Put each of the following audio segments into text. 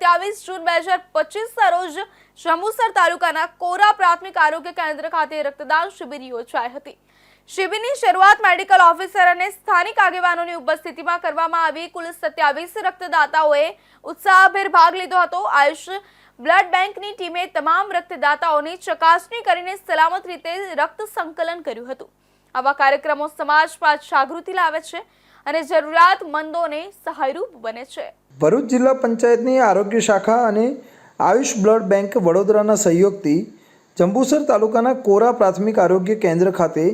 સત્યાવીસ જૂન બે હજાર પચીસના રોજ જંબુસર તાલુકાના કોરા પ્રાથમિક આરોગ્ય કેન્દ્ર ખાતે રક્તદાન શિબિર યોજાઈ હતી. શિબિરની શરૂઆત મેડિકલ ઓફિસર અને સ્થાનિક આગેવાનોની ઉપસ્થિતિમાં કરવામાં આવી. કુલ સત્યાવીસ રક્તદાતાઓએ ઉત્સાહભેર ભાગ લીધો હતો. આયુષ બ્લડ બેંકની ટીમે તમામ રક્તદાતાઓની ચકાસણી કરીને સલામત રીતે રક્ત સંકલન કર્યું હતું. આવા કાર્યક્રમો સમાજમાં જાગૃતિ લાવે છે. અને જરૂરિયાતમંદોને સહાયરૂપ બને છે. ભરૂચ જિલ્લા પંચાયતની આરોગ્ય શાખા અને આયુષ બ્લડ બેંક વડોદરાના સહયોગથી જંબુસર તાલુકાના કોરા પ્રાથમિક આરોગ્ય કેન્દ્ર ખાતે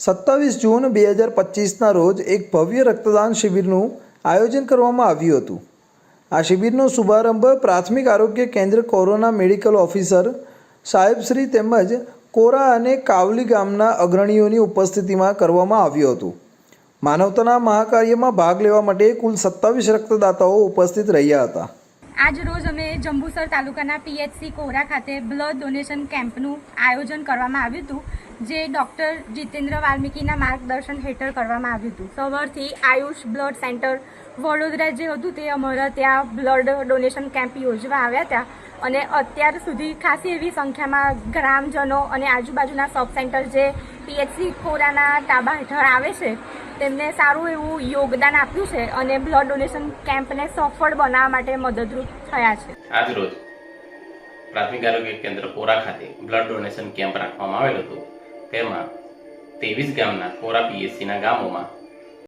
સત્તાવીસ જૂન બે હજાર પચીસના રોજ એક ભવ્ય રક્તદાન શિબિરનું આયોજન કરવામાં આવ્યું હતું. આ શિબિરનો શુભારંભ પ્રાથમિક આરોગ્ય કેન્દ્ર કોરોના મેડિકલ ઓફિસર સાહેબશ્રી તેમજ કોરા અને કાવલી ગામના અગ્રણીઓની ઉપસ્થિતિમાં કરવામાં આવ્યું હતું. માનવતાના મહાકાર્યમાં ભાગ લેવા માટે કુલ સત્તાવીસ રક્તદાતાઓ ઉપસ્થિત રહ્યા હતા. આજ રોજ અમે જંબુસર તાલુકાના પીએચસી કોરા ખાતે બ્લડ ડોનેશન કેમ્પનું આયોજન કરવામાં આવ્યું હતું. જે ડૉક્ટર જીતેન્દ્ર વાલ્મીકીના માર્ગદર્શન હેઠળ કરવામાં આવ્યું હતું. સવારથી આયુષ બ્લડ સેન્ટર વડોદરા જે હતું તે અમારા ત્યાં બ્લડ ડોનેશન કેમ્પ યોજવા આવ્યા હતા અને અત્યાર સુધી ખાસી એવી સંખ્યામાં ગ્રામજનો અને આજુબાજુના સબ સેન્ટર જે પીએચસી કોરાના તાબા હેઠળ આવે છે, તેમને સારું એવું યોગદાન આપ્યું છે અને બ્લડ ડોનેશન કેમ્પને સફળ બનાવવા માટે મદદરૂપ થયા છે. આજ રોજ પ્રાથમિક આરોગ્ય કેન્દ્ર કોરા ખાતે બ્લડ ડોનેશન કેમ્પ રાખવામાં આવેલ હતો. તેમાં ત્રેવીસ ગામના કોરા પીએસસીના ગામોમાં